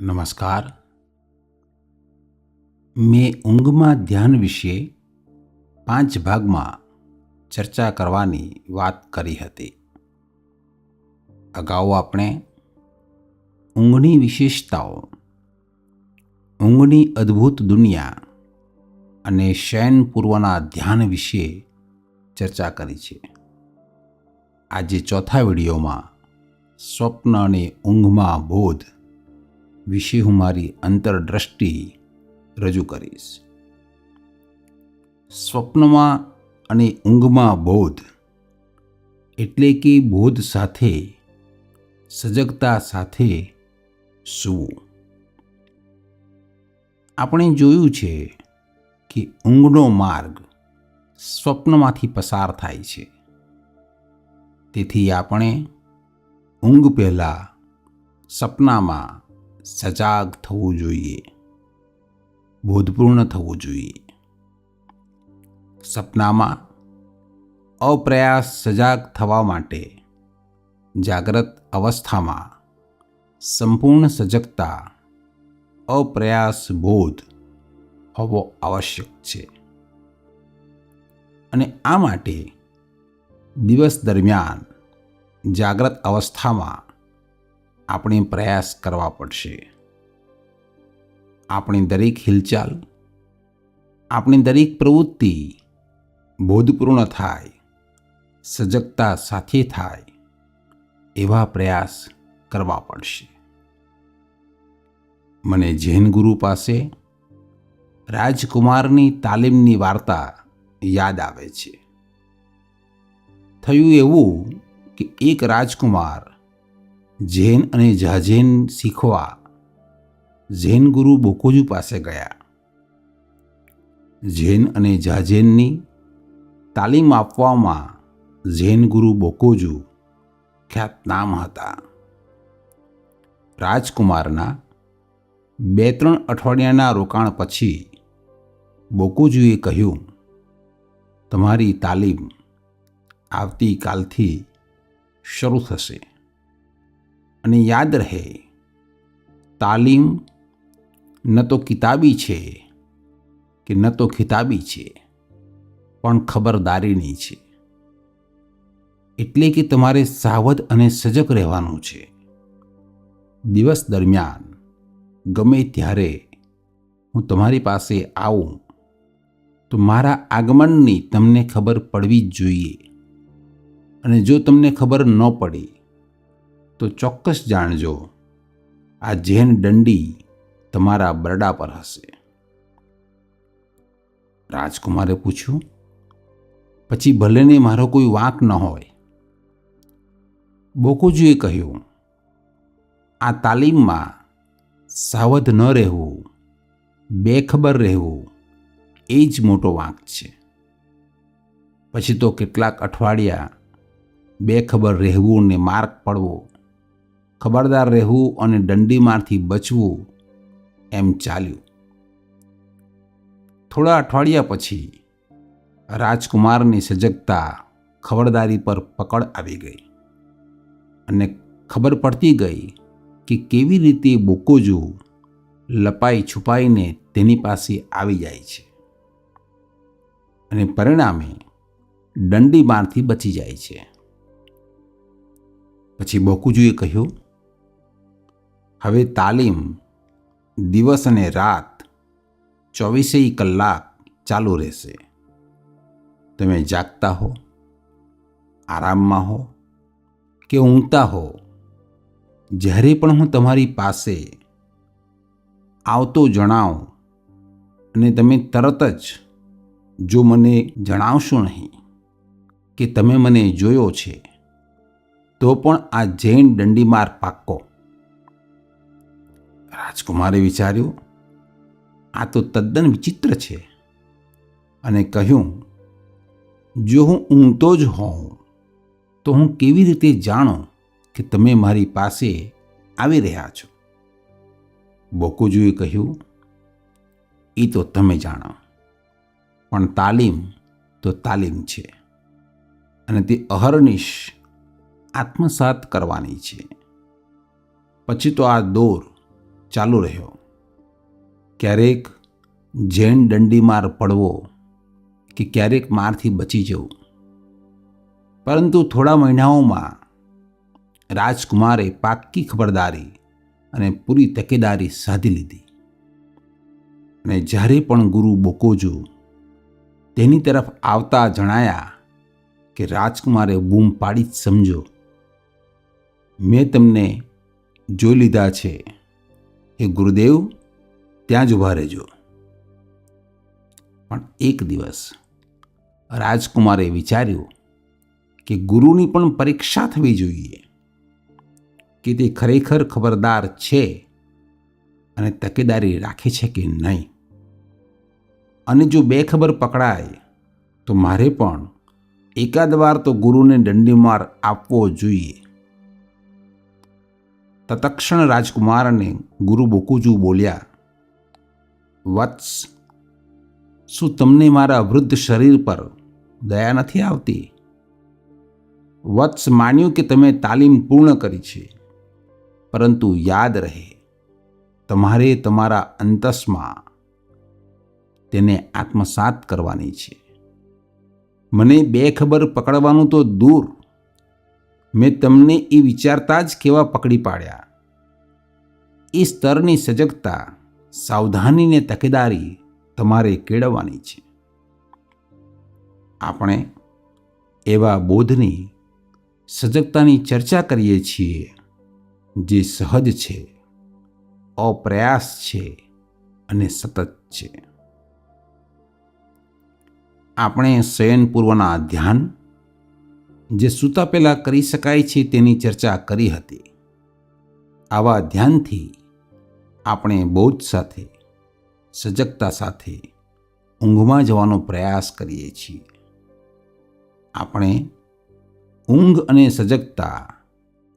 નમસ્કાર. મેં ઊંઘમાં ધ્યાન વિશે પાંચ ભાગમાં ચર્ચા કરવાની વાત કરી હતી. અગાઉ આપણે ઊંઘની વિશેષતાઓ, ઊંઘની અદ્ભુત દુનિયા અને શયન પૂર્વના ધ્યાન વિશે ચર્ચા કરી છે. આજે ચોથા વિડીયોમાં સ્વપ્ન અને ઊંઘમાં બોધ વિશે હું મારી અંતરદ્રષ્ટિ રજૂ કરીશ. સ્વપ્નમાં અને ઊંઘમાં બોધ એટલે કે બોધ સાથે, સજગતા સાથે સૂવું. આપણે જોયું છે કે ઊંઘનો માર્ગ સ્વપ્નમાંથી પસાર થાય છે. તેથી આપણે ઊંઘ પહેલાં સપનામાં સજાગ થવું જોઈએ, બોધપૂર્ણ થવું જોઈએ. સપનામાં અપ્રયાસ સજાગ થવા માટે જાગ્રત અવસ્થામાં સંપૂર્ણ સજગતા, અપ્રયાસ બોધ હોવો આવશ્યક છે. અને આ માટે દિવસ દરમિયાન જાગ્રત અવસ્થામાં આપણે પ્રયાસ કરવા પડશે. આપણી દરેક હિલચાલ, આપણી દરેક પ્રવૃત્તિ બોધપૂર્ણ થાય, સજગતા સાથે થાય એવા પ્રયાસ કરવા પડશે. મને જૈન ગુરુ પાસે રાજકુમારની તાલીમની વાર્તા યાદ આવે છે. થયું એવું કે એક રાજકુમાર જૈન અને જાજૈન શીખવા ઝેન ગુરુ બોકોજુ પાસે ગયા. ઝેન અને જાજૈનની તાલીમ આપવામાં ઝેન ગુરુ બોકોજુ ખ્યાતનામ હતા. રાજકુમારના બે ત્રણ અઠવાડિયાના રોકાણ પછી બોકોજુએ કહ્યું, તમારી તાલીમ આવતીકાલથી શરૂ થશે. અને યાદ રહે. તાલીમ ન તો કિતાબી છે કે ન તો ખિતાબી છે, પણ ખબરદારીની છે. એટલે કે તમારે સાવધ અને સજગ રહેવાનું છે. દિવસ દરમિયાન ગમે ત્યારે હું તમારી પાસે આવું, તો મારા આગમનની તમને ખબર પડવી જ જોઈએ. અને જો તમને ખબર ન પડી તો ચોક્કસ જાણજો, આ જૈન દંડી તમારા બરડા પર હશે. રાજકુમારે પૂછ્યું, પછી ભલેને મારો કોઈ વાંક ન હોય. બોકુજીએ કહ્યું, આ તાલીમમાં સાવધ ન રહેવું, બેખબર રહેવું, એ જ મોટો વાંક છે. પછી તો કેટલાક અઠવાડિયા બેખબર રહેવું ને માર્ક પડવો ખબરદાર રહેવું અને દંડીમારથી બચવું એમ ચાલ્યું. થોડા અઠવાડિયા પછી રાજકુમારની સજગતા ખબરદારી પર પકડ આવી ગઈ અને ખબર પડતી ગઈ કે કેવી રીતે બોકોજુ લપાઈ છુપાઈને તેની પાસે આવી જાય છે અને પરિણામે દંડી મારથી બચી જાય છે. પછી બોકુજુએ કહ્યું હવે તાલીમ દિવસ અને રાત ચોવીસેય કલાક ચાલુ રહેશે. તમે જાગતા હો, આરામમાં હો કે ઊંઘતા હો. જ્યારે પણ હું તમારી પાસે આવતો જણાવું અને તમે તરત જ જો મને જણાવશો નહીં કે તમે મને જોયો છે, તો પણ આ જૈન દંડીમાર પાક્કો. રાજકુમારે વિચાર્યું, આ તો તદ્દન વિચિત્ર છે. અને કહ્યું, જો હું ઊંઘતો જ હોઉં, તો હું કેવી રીતે જાણો કે તમે મારી પાસે આવી રહ્યા છો? બોકુજુએ કહ્યું એ તો તમે જાણો, પણ તાલીમ તો તાલીમ છે અને તે અહર્નિશ આત્મસાત કરવાની છે. પછી તો આ દોર ચાલુ રહ્યો. ક્યારેક જૈન દંડીમાર પડવો કે ક્યારેક મારથી બચી જવું. પરંતુ થોડા મહિનાઓમાં રાજકુમારે પાક્કી ખબરદારી અને પૂરી તકેદારી સાધી લીધી. અને જ્યારે પણ ગુરુ બોકોજો તેની તરફ આવતા જણાયા કે રાજકુમારે બૂમ પાડી જ સમજો, મેં તમને જોઈ લીધા છે. એ ગુરુદેવ ત્યાં જ ઊભા રહેજો. પણ એક દિવસ રાજકુમારે વિચાર્યું કે ગુરુની પણ પરીક્ષા થવી જોઈએ કે તે ખરેખર ખબરદાર છે અને તકેદારી રાખે છે કે નહીં. અને જો બે ખબર પકડાય તો મારે પણ એકાદ વાર તો ગુરુને દંડીમાર આપવો જોઈએ. તતક્ષણ રાજકુમારને ગુરુ બોકુજુ બોલ્યા, વત્સ, શું તમને મારા વૃદ્ધ શરીર પર દયા નથી આવતી? વત્સ માન્યું કે તમે તાલીમ પૂર્ણ કરી છે, પરંતુ યાદ રહે, તમારે તમારા અંતસમાં તેને આત્મસાત કરવાની છે. મને બે ખબર પકડવાનું તો દૂર મેં તમને એ વિચારતા જ કેવા પકડી પાડ્યા. એ સ્તરની સજગતા, સાવધાનીને તકેદારી તમારે કેળવવાની છે. આપણે એવા બોધની, સજગતાની ચર્ચા કરીએ છીએ, જે સહજ છે, અપ્રયાસ છે અને સતત છે. આપણે શયન પૂર્વના ધ્યાન જે સૂતા પહેલાં કરી શકાય છે તેની ચર્ચા કરી હતી. આવા ધ્યાનથી આપણે બોધ સાથે, સજગતા સાથે ઊંઘમાં જવાનો પ્રયાસ કરીએ છીએ. આપણે ઊંઘ અને સજગતા,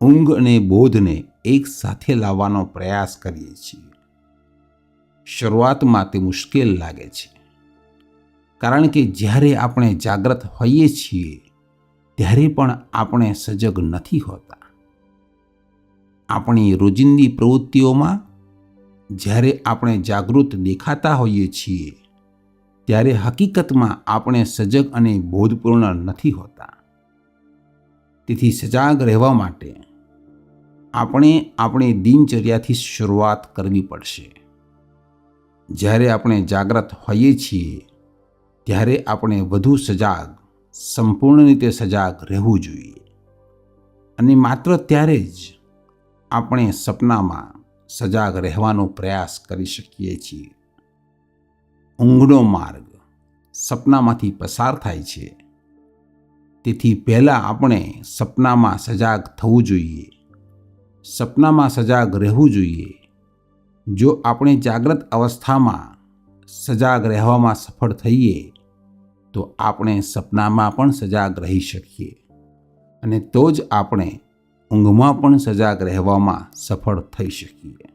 ઊંઘ અને બોધને એક સાથે લાવવાનો પ્રયાસ કરીએ છીએ. શરૂઆતમાં તે મુશ્કેલ લાગે છે, કારણ કે જ્યારે આપણે જાગ્રત હોઈએ છીએ ત્યારે પણ આપણે સજગ નથી હોતા. આપણી રોજિંદી પ્રવૃત્તિઓમાં જ્યારે આપણે જાગૃત દેખાતા હોઈએ છીએ, ત્યારે હકીકતમાં આપણે સજગ અને બોધપૂર્ણ નથી હોતા. તેથી સજાગ રહેવા માટે આપણે આપણી દિનચર્યાથી શરૂઆત કરવી પડશે. જ્યારે આપણે જાગ્રત હોઈએ છીએ, ત્યારે આપણે વધુ સજાગ સંપૂર્ણ રીતે સજાગ રહેવું જોઈએ. અને માત્ર ત્યારે જ આપણે સપનામાં સજાગ રહેવાનો પ્રયાસ કરી શકીએ છીએ. ઊંઘનો માર્ગ સપનામાંથી પસાર થાય છે. તેથી પહેલાં આપણે સપનામાં સજાગ થવું જોઈએ. સપનામાં સજાગ રહેવું જોઈએ. જો આપણે જાગ્રત અવસ્થામાં સજાગ રહેવામાં સફળ થઈએ તો આપણે સપનામાં પણ સજાગ રહી શકીએ. અને તો જ આપણે ઊંઘમાં પણ સજાગ રહેવામાં સફળ થઈ શકીએ.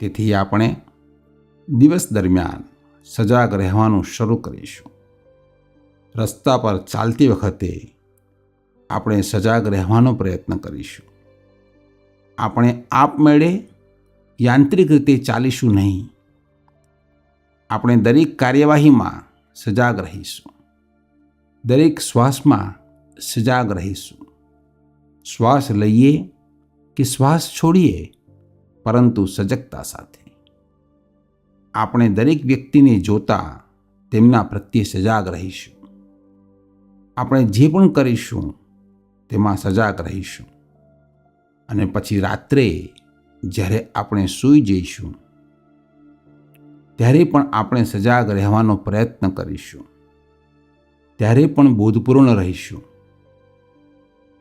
તેથી આપણે દિવસ દરમિયાન સજાગ રહેવાનું શરૂ કરીશું. રસ્તા પર ચાલતી વખતે આપણે સજાગ રહેવાનો પ્રયત્ન કરીશું. આપણે આપમેળે યાંત્રિક રીતે ચાલીશું નહીં. આપણે દરેક કાર્યવાહીમાં સજાગ રહીશું. દરેક શ્વાસમાં સજાગ રહીશું. શ્વાસ લઈએ કે શ્વાસ છોડીએ, પરંતુ સજગતા સાથે. આપણે દરેક વ્યક્તિને જોતા તેમના પ્રત્યે સજાગ રહીશું. આપણે જે પણ કરીશું, તેમાં સજાગ રહીશું. અને પછી રાત્રે જ્યારે આપણે સૂઈ જઈશું ત્યારે પણ આપણે સજાગ રહેવાનો પ્રયત્ન કરીશું. ત્યારે પણ બોધપૂર્ણ રહીશું.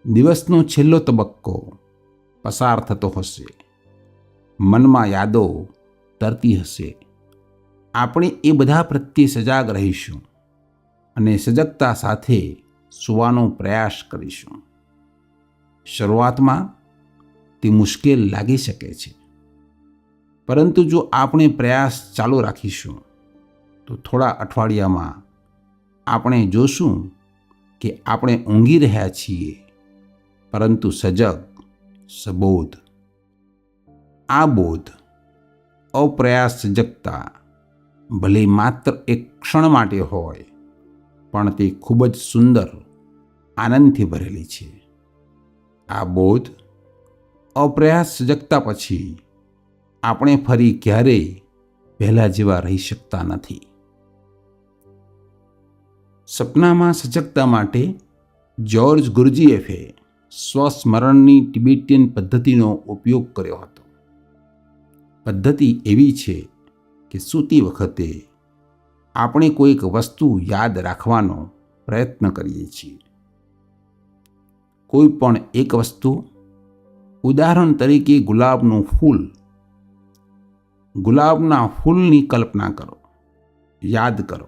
દિવસનો છેલ્લો તબક્કો પસાર થતો હશે. મનમાં યાદો તરતી હશે. આપણે એ બધા પ્રત્યે સજાગ રહીશું અને સજગતા સાથે સુવાનો પ્રયાસ કરીશું. શરૂઆતમાં તે મુશ્કેલ લાગી શકે છે. પરંતુ જો આપણે પ્રયાસ ચાલુ રાખીશું, તો થોડા અઠવાડિયામાં આપણે જોશું કે આપણે ઊંઘી રહ્યા છીએ, પરંતુ સજગ, સબોધ. આ બોધ અપ્રયાસ સજગતા ભલે માત્ર એક ક્ષણ માટે હોય, પણ તે ખૂબ જ સુંદર આનંદથી ભરેલી છે. આ બોધ અપ્રયાસ સજગતા પછી આપણે ફરી ક્યારેય પહેલાં જેવા રહી શકતા નથી. સપનામાં સજગતા માટે જ્યોર્જ ગુરજીએફે સ્વસ્મરણની ટિબેટિયન પદ્ધતિનો ઉપયોગ કર્યો હતો. પદ્ધતિ એવી છે કે સૂતી વખતે આપણે કોઈક વસ્તુ યાદ રાખવાનો પ્રયત્ન કરીએ છીએ. કોઈ પણ એક વસ્તુ, ઉદાહરણ તરીકે ગુલાબનું ફૂલ ગુલાબના ફૂલની કલ્પના કરો. યાદ કરો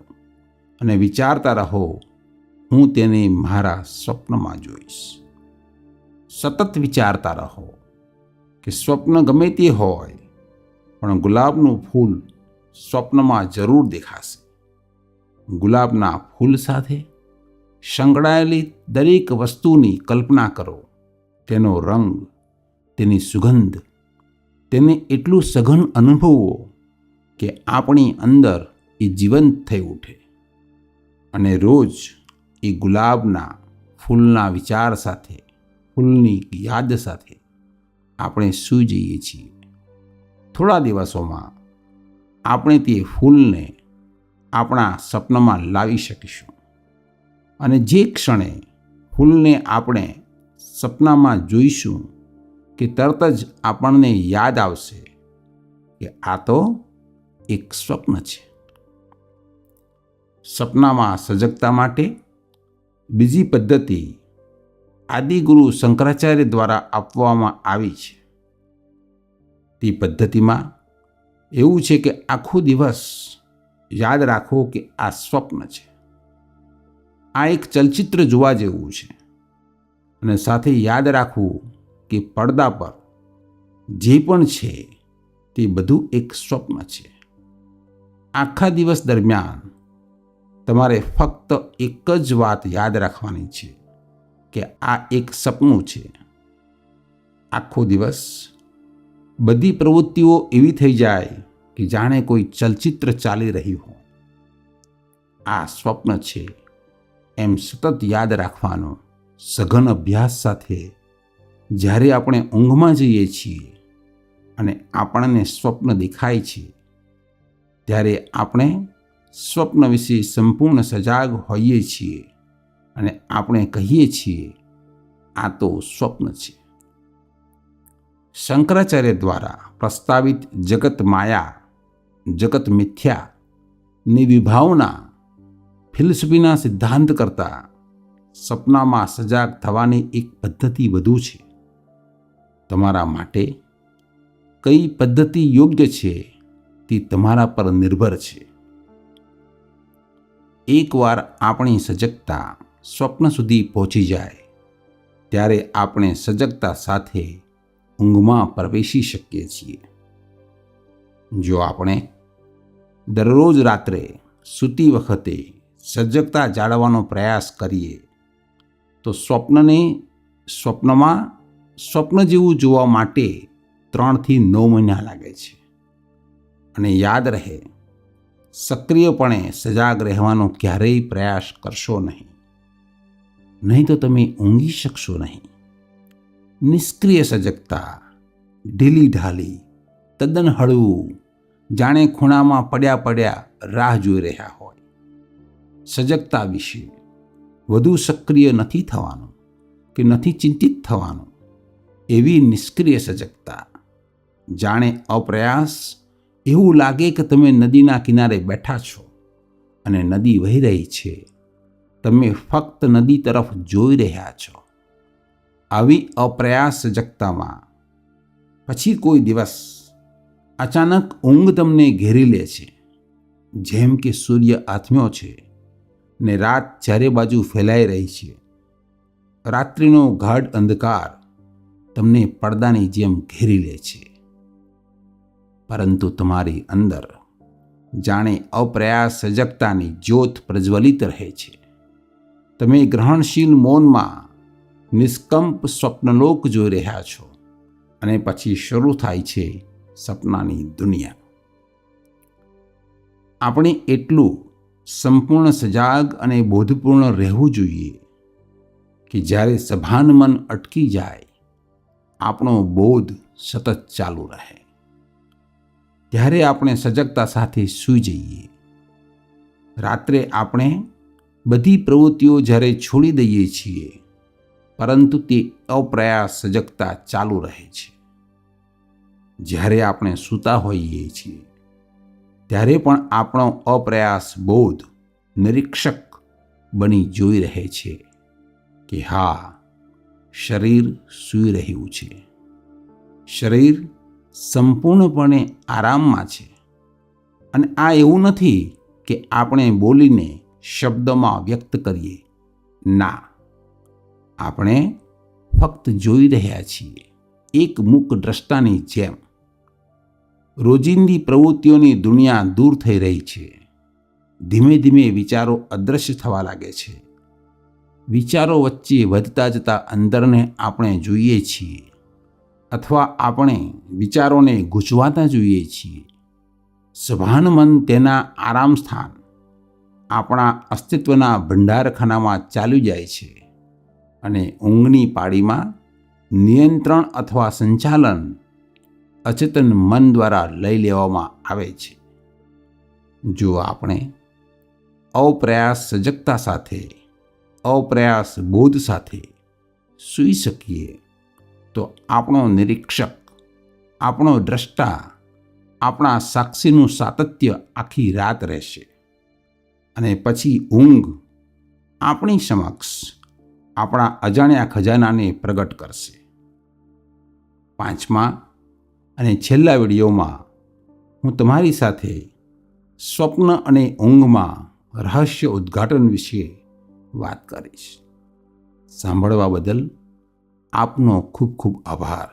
અને વિચારતા રહો, હું તેને મારા સ્વપ્નમાં જોઈશ. સતત વિચારતા રહો કે સ્વપ્ન ગમે તે હોય, પણ ગુલાબનું ફૂલ સ્વપ્નમાં જરૂર દેખાશે. ગુલાબના ફૂલ સાથે સંકળાયેલી દરેક વસ્તુની કલ્પના કરો. તેનો રંગ, તેની સુગંધ તેને એટલું સઘન અનુભવવો કે આપણી અંદર એ જીવંત થઈ ઉઠે. અને રોજ એ ગુલાબના ફૂલના વિચાર સાથે, ફૂલની યાદ સાથે આપણે સૂઈ જઈએ છીએ. થોડા દિવસોમાં આપણે તે ફૂલને આપણા સપનામાં લાવી શકીશું. અને જે ક્ષણે ફૂલને આપણે સપનામાં જોઈશું કે તરત જ આપણને યાદ આવશે કે આ તો એક સ્વપ્ન છે. સપનામાં સજગતા માટે બીજી પદ્ધતિ આદિગુરુ શંકરાચાર્ય દ્વારા આપવામાં આવી છે. તે પદ્ધતિમાં એવું છે કે આખો દિવસ યાદ રાખો કે આ સ્વપ્ન છે. આ એક ચલચિત્ર જોવા જેવું છે અને સાથે યાદ રાખવું કે પડદા પર જે પણ છે તે બધું એક સ્વપ્ન છે. આખા દિવસ દરમિયાન તમારે ફક્ત એક જ વાત યાદ રાખવાની છે કે આ એક સપનું છે. આખો દિવસ બધી પ્રવૃત્તિઓ એવી થઈ જાય કે જાણે કોઈ ચલચિત્ર ચાલી રહ્યું હોય. આ સ્વપ્ન છે એમ સતત યાદ રાખવાનો સઘન અભ્યાસ સાથે જ્યારે આપણે ઊંઘમાં જઈએ છીએ અને આપણને સ્વપ્ન દેખાય છે, ત્યારે આપણે સ્વપ્ન વિશે સંપૂર્ણ સજાગ હોઈએ છીએ અને આપણે કહીએ છીએ, આ તો સ્વપ્ન છે. શંકરાચાર્ય દ્વારા પ્રસ્તાવિત જગત માયા, જગત મિથ્યાની વિભાવના ફિલસફીના સિદ્ધાંત કરતાં સપનામાં સજાગ થવાની એક પદ્ધતિ વધુ છે. તમારા માટે કઈ પદ્ધતિ યોગ્ય છે તે તમારા પર નિર્ભર છે. એકવાર આપણી સજગતા સ્વપ્ન સુધી પહોંચી જાય, ત્યારે આપણે સજગતા સાથે ઊંઘમાં પ્રવેશી શકીએ છીએ. જો આપણે દરરોજ રાત્રે સૂતી વખતે સજગતા જાળવવાનો પ્રયાસ કરીએ, તો સ્વપ્નને સ્વપ્નમાં સ્વપ્ન જેવું જોવા માટે ત્રણથી નવ મહિના લાગે છે. અને યાદ રહે, સક્રિયપણે સજાગ રહેવાનો ક્યારેય પ્રયાસ કરશો નહીં. નહીં તો તમે ઊંઘી શકશો નહીં. નિષ્ક્રિય સજગતા, ઢીલી ઢાલી, તદ્દન હળવું, જાણે ખૂણામાં પડ્યા પડ્યા રાહ જોઈ રહ્યા હોય. સજગતા વિશે વધુ સક્રિય નથી થવાનું કે નથી ચિંતિત થવાનું. એવી નિષ્ક્રિય સજગતા. જાણે અપ્રયાસ, એવું લાગે કે તમે નદીના કિનારે બેઠા છો અને નદી વહી રહી છે. તમે ફક્ત નદી તરફ જોઈ રહ્યા છો. આવી અપ્રયાસ સજગતામાં પછી કોઈ દિવસ અચાનક ઊંઘ તમને ઘેરી લે છે. જેમ કે સૂર્ય આથમ્યો છે ને રાત ચારે બાજુ ફેલાઈ રહી છે. રાત્રિનો ગાઢ અંધકાર તમને પડદાની જેમ ઘેરી લે છે. પરંતુ તમારી અંદર જાણે અપ્રયાસ સજગતાની જ્યોત પ્રજ્વલિત રહે છે. તમે ગ્રહણશીલ મૌનમાં નિષ્કંપ સ્વપ્નલોક જોઈ રહ્યા છો અને પછી શરૂ થાય છે સપનાની દુનિયા. આપણે એટલું સંપૂર્ણ સજાગ અને બોધપૂર્ણ રહેવું જોઈએ કે જ્યારે સભાન મન અટકી જાય આપણો બોધ સતત ચાલુ રહે. ત્યારે આપણે સજગતા સાથે સૂઈ જઈએ. રાત્રે આપણે બધી પ્રવૃત્તિઓ જ્યારે છોડી દઈએ છીએ, પરંતુ તે અપ્રયાસ સજગતા ચાલુ રહે છે. જ્યારે આપણે સૂતા હોઈએ છીએ, ત્યારે પણ આપણો અપ્રયાસ બોધ નિરીક્ષક બની જોઈ રહે છે કે હા શરીર સૂઈ રહ્યું છે. શરીર સંપૂર્ણપણે આરામમાં છે. અને આ એવું નથી કે આપણે બોલીને શબ્દમાં વ્યક્ત કરીએ. ના, આપણે ફક્ત જોઈ રહ્યા છીએ, એક મૂક દ્રષ્ટાની જેમ. રોજિંદી પ્રવૃત્તિઓની દુનિયા દૂર થઈ રહી છે. ધીમે ધીમે વિચારો અદૃશ્ય થવા લાગે છે. વિચારો વચ્ચે વધતા જતા અંદરને આપણે જોઈએ છીએ અથવા આપણે વિચારોને ગૂંચવાતા જોઈએ છીએ. સભાન મન તેના આરામ સ્થાન આપણા અસ્તિત્વના ભંડારખાનામાં ચાલ્યું જાય છે અને ઊંઘની પાળીમાં નિયંત્રણ અથવા સંચાલન અચેતન મન દ્વારા લઈ લેવામાં આવે છે. જો આપણે અપ્રયાસ સજગતા સાથે અપ્રયાસ બોધ સાથે સૂઈ શકીએ. તો આપણો નિરીક્ષક, આપણો દ્રષ્ટા, આપણા સાક્ષીનું સાતત્ય આખી રાત રહેશે. અને પછી ઊંઘ આપણી સમક્ષ આપણા અજાણ્યા ખજાનાને પ્રગટ કરશે. પાંચમા અને છેલ્લા વિડીયોમાં હું તમારી સાથે સ્વપ્ન અને ઊંઘમાં રહસ્ય ઉદ્ઘાટન વિશે વાત કરીશ. સાંભળવા બદલ આપનો ખૂબ ખૂબ આભાર.